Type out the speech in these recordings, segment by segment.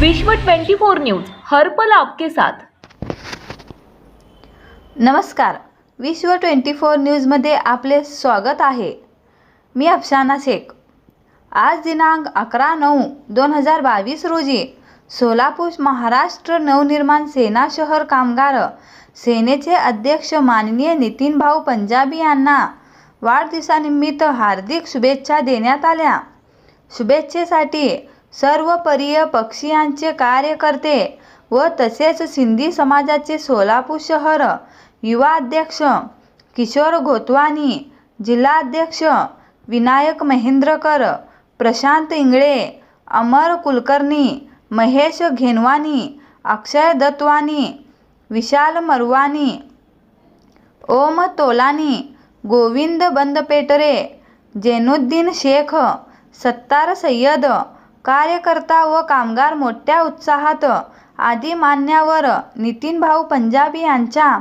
विश्व 24 न्यूज हर पल आपके साथ. नमस्कार. विश्व ट्वेंटी फोर न्यूजमध्ये आपले स्वागत आहे. मी अफशाना शेख. आज दिनांक अकरा नऊ दोन हजार बावीस रोजी सोलापूर महाराष्ट्र नवनिर्माण सेना शहर कामगार सेनेचे अध्यक्ष माननीय नितीन भाऊ पंजाबी यांना वाढदिवसानिमित्त हार्दिक शुभेच्छा देण्यात आल्या. शुभेच्छेसाठी सर्वपरीय पक्षीयांचे कार्यकर्ते व तसेच सिंधी समाजाचे सोलापूर शहर युवा अध्यक्ष किशोर घोतवानी जिल्हाध्यक्ष विनायक महेंद्रकर प्रशांत इंगळे अमर कुलकर्णी महेश घेनवानी अक्षय दत्वानी विशाल मरवानी ओम तोलानी गोविंद बंदपेटरे जैनुद्दीन शेख सत्तार सय्यद कार्यकर्ता व कामगार मोठ्या उत्साहात आदी मान्यवर नितीन भाऊ पंजाबी यांच्या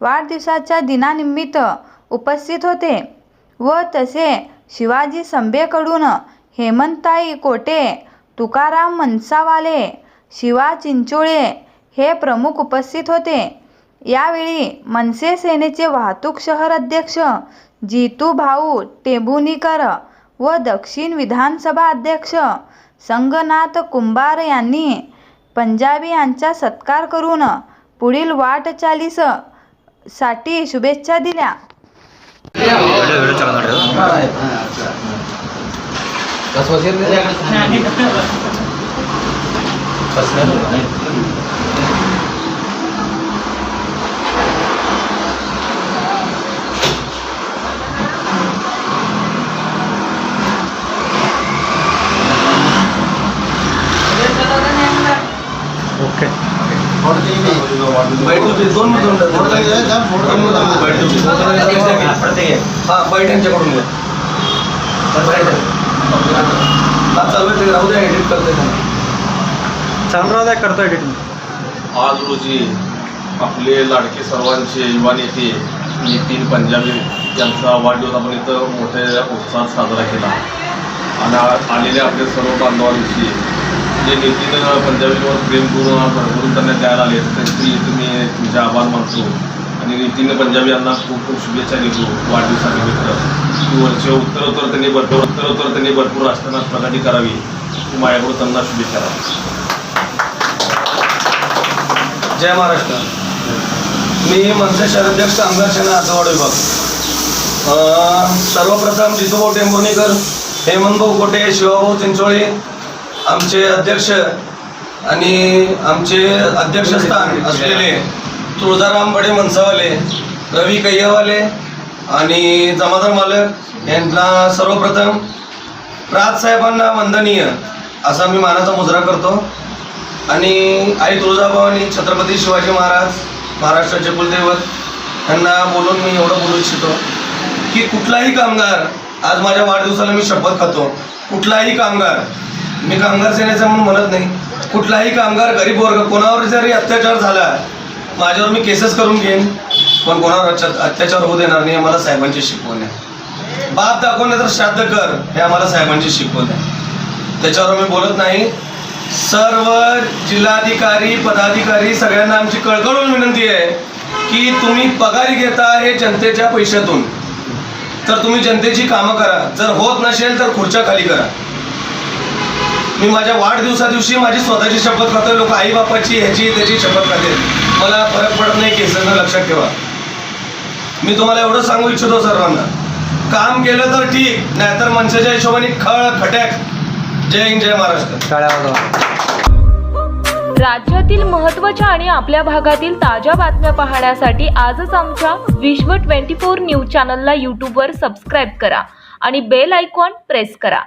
वाढदिवसाच्या दिनानिमित्त उपस्थित होते व तसे शिवाजी संभेकडून हेमंताई कोटे तुकाराम मनसावाले शिवा चिंचोळे हे प्रमुख उपस्थित होते. यावेळी मनसे सेनेचे वाहतूक शहर अध्यक्ष जितू भाऊ टेबुनीकर व दक्षिण विधानसभा अध्यक्ष संगनाथ कुंभार यांनी पंजाबी यांचा सत्कार करून पुढील वाटचालीससाठी शुभेच्छा दिल्या. हा बैठ यांच्याकडून घ्या चालू आहे राहू द्या एडिट करते चालू राहू द्या करतो एडिटिंग आज रोजी आपले लाडके सर्वांचे युवा नेते नितीन पंजाबी यांचा वाढदिवस आपण इथं मोठ्या उत्साहात साजरा केला आणि आ- आलेल्या आपल्या सर्व बांधवांशी म्हणजे जे नितीन पंजाबीवर प्रेम करून भरभरून त्यांना द्यायला आले त्यांची तुम्ही तुमचे आभार मानतो. आणि नितीन पंजाबी यांना खूप खूप शुभेच्छा देतो. वाढदिवसानिमित्त. की वरचे उत्तरोत्तर त्यांनी भरपूर उत्तरोत्तर त्यांनी भरपूर राष्ट्रनाथ प्रगती करावी. माझ्याकडून त्यांना शुभेच्छा द्या जय महाराष्ट्र. मी मनसे शहराध्यक्ष आमदार सेना आजवाड विभाग. सर्वप्रथम जितूभाऊ टेंभुर्णीकर हेमंतभाऊ कोटे शिवाभाऊ चिंचोळे आमचे अध्यक्ष आणि आमचे अध्यक्षस्थान असलेले तुळजाराम बडे मनसावाले रवी कैयावाले आणि जमादार मालक यांना सर्वप्रथम राजसाहेबांना वंदनीय असा मी मानाचा मुजरा करतो. आणि आई तुळजाभवानी छत्रपती शिवाजी महाराज महाराष्ट्राचे कुलदैवत यांना बोलून मी एवढं बोलू इच्छितो की कुठलाही कामगार आज माझ्या वाढदिवसाला मी शपथ खातो. कुठलाही कामगार मी कामगार सेनेचा म्हणून म्हणत नाही. कुठलाही कामगार गरीब वर्ग कोणावर जरी अत्याचार झाला माझ्यावर मी केसेस करून घेईन. पण कोणावर अत्याचार होऊ देणार नाही मला साहेबांची शिकवण आहे. बाप दाखवणे तर श्राद्ध कर हे आम्हाला साहेबांची शिकवण आहे. त्याच्यावर मी बोलत नाही. सर्व जिल्हाधिकारी पदाधिकारी सगळ्यांना आमची कळकळून विनंती आहे की तुम्ही पगारी घेता हे जनतेच्या पैशातून. तर तुम्ही जनतेची कामं करा. जर होत नसेल तर खुर्च्या खाली करा. मी माझ्या वाढदिवसा दिवशी माझी स्वतःची शपथ खातोय. लोक आई बापाची ह्याची त्याची शपथ खाते मला फरक पडत नाही केसांना लक्षात ठेवा. मी तुम्हाला एवढं सांगू इच्छितो सर्वांना. काम केलं तर ठीक नाहीतर मनसेच्या हिशोबाने खळ खट्याक जय हिंद जय महाराष्ट्र. टाळ्या वाजवा राज्यातील महत्त्वाच्या आणि आपल्या भागातील ताज्या बातम्या पाहण्यासाठी आजच आमच्या विश्व 24 न्यूज चॅनलला यूट्यूबवर सबस्क्राईब करा आणि बेल आयकॉन प्रेस करा.